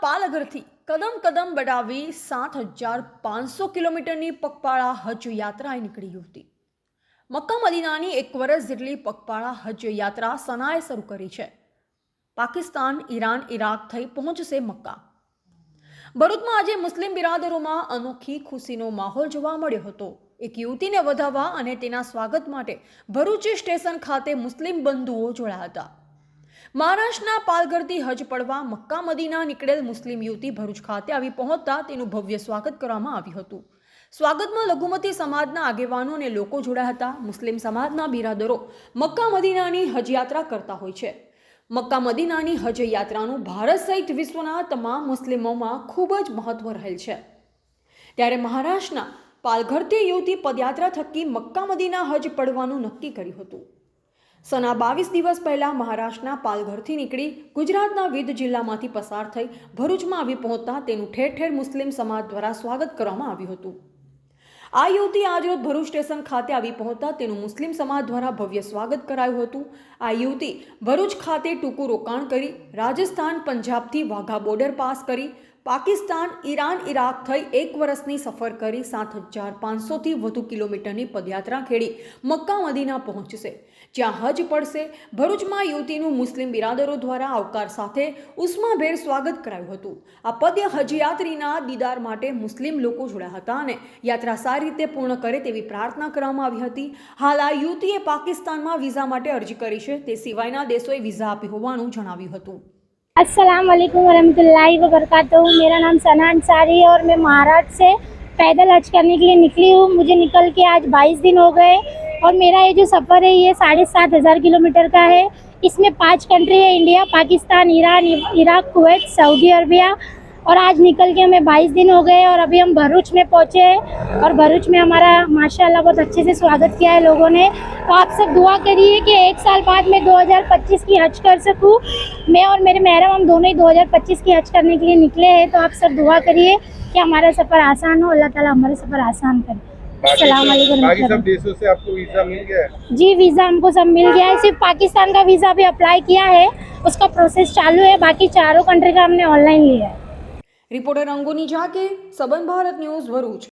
પાલઘરથી કદમ કદમ બડાવી સાત હજાર પાંચસો કિલોમીટરની પગપાળા હજ યાત્રાએ નીકળી હતી મક્કા મદીનાની એક વર્ષ જેટલી પગપાળા હજ યાત્રા સનાએ શરૂ કરી છે. પાકિસ્તાન, ઈરાન, ઈરાક થઈ પહોંચશે મક્કા. ભરૂચમાં આજે મુસ્લિમ બિરાદરોમાં અનોખી ખુશીનો માહોલ જોવા મળ્યો હતો. એક યુવતીને વધાવવા અને તેના સ્વાગત માટે ભરૂચ સ્ટેશન ખાતે મુસ્લિમ બંધુઓ જોડાયા હતા. મહારાષ્ટ્રના પાલઘરથી હજ પડવા મક્કા મદીના નીકળેલ મુસ્લિમ યુવતી ભરૂચ ખાતે આવી પહોંચતા તેનું ભવ્ય સ્વાગત કરવામાં આવ્યું હતું. સ્વાગતમાં લઘુમતી સમાજના આગેવાનો અને લોકો જોડાયા હતા. મુસ્લિમ સમાજના બિરાદરો મક્કા મદીનાની હજયાત્રા કરતા હોય છે. મક્કા મદીનાની હજ યાત્રાનું ભારત સહિત વિશ્વના તમામ મુસ્લિમોમાં ખૂબ જ મહત્વ રહેલ છે. ત્યારે મહારાષ્ટ્રના પાલઘરથી યુવતી પદયાત્રા થકી મક્કા મદીના હજ પડવાનું નક્કી કર્યું હતું. સના બાવીસ દિવસ પહેલાં મહારાષ્ટ્રના પાલઘરથી નીકળી ગુજરાતના વિવિધ જિલ્લામાંથી પસાર થઈ ભરૂચમાં આવી પહોંચતા તેનું ઠેર ઠેર મુસ્લિમ સમાજ દ્વારા સ્વાગત કરવામાં આવ્યું હતું. આ યુવતી આજરોજ ભરૂચ સ્ટેશન ખાતે આવી પહોંચતા તેનું મુસ્લિમ સમાજ દ્વારા ભવ્ય સ્વાગત કરાયું હતું. આ યુવતી ભરૂચ ખાતે ટૂંકું રોકાણ કરી રાજસ્થાન પંજાબથી વાઘા બોર્ડર પાસ કરી પાકિસ્તાન, ઈરાન, ઈરાક થઈ એક વર્ષની સફર કરી સાત હજાર પાંચસોથી વધુ કિલોમીટરની પદયાત્રા ખેડી મક્કા મદીના પહોંચશે. જ્યાં હજ પડશે. ભરૂચમાં યુવતીનું મુસ્લિમ બિરાદરો દ્વારા આવકાર સાથે ઉષ્માભેર સ્વાગત કરાયું હતું. આ પદ્ય હજયાત્રીના દીદાર માટે મુસ્લિમ લોકો જોડાયા હતા અને યાત્રા સારી રીતે પૂર્ણ કરે તેવી પ્રાર્થના કરવામાં આવી હતી. હાલ આ યુવતીએ પાકિસ્તાનમાં વિઝા માટે અરજી કરી છે. તે સિવાયના દેશોએ વિઝા આપી હોવાનું જણાવ્યું હતું. अस्सलाम वालेकुम वरहमतुल्लाहि वबरकातुहू मेरा नाम सना अंसारी है और मैं महाराष्ट्र से पैदल हज करने के लिए निकली हूँ। मुझे निकल के आज 22 दिन हो गए और मेरा ये जो सफ़र है, ये साढ़े सात हज़ार किलोमीटर का है। इसमें पाँच कंट्री है India Pakistan Iran Iraq Kuwait Saudi Arabia और आज निकल के हमें 22 दिन हो गए और अभी हम भरूच में पहुँचे हैं और भरूच में हमारा माशाल्लाह बहुत अच्छे से स्वागत किया है लोगों ने। तो आप सब दुआ करिए कि एक साल बाद मैं 2025 की हज कर सकूँ। मैं और मेरे महरम हम दोनों ही 2025 की हज करने के लिए निकले हैं। तो आप सब दुआ करिए कि हमारा सफ़र आसान हो। अल्लाह ताला हमारा सफ़र आसान करे। बाकी सब- देशों से आपको वीज़ा मिल गया है? जी वीज़ा हमको सब मिल गया है। सिर्फ़ पाकिस्तान का वीज़ा भी अप्लाई किया है। उसका प्रोसेस चालू है। बाकी चारों कंट्री का हमने ऑनलाइन लिया है। રિપોર્ટર અંગોની ઝાકે સબન ભારત ન્યૂઝ ભરૂચ.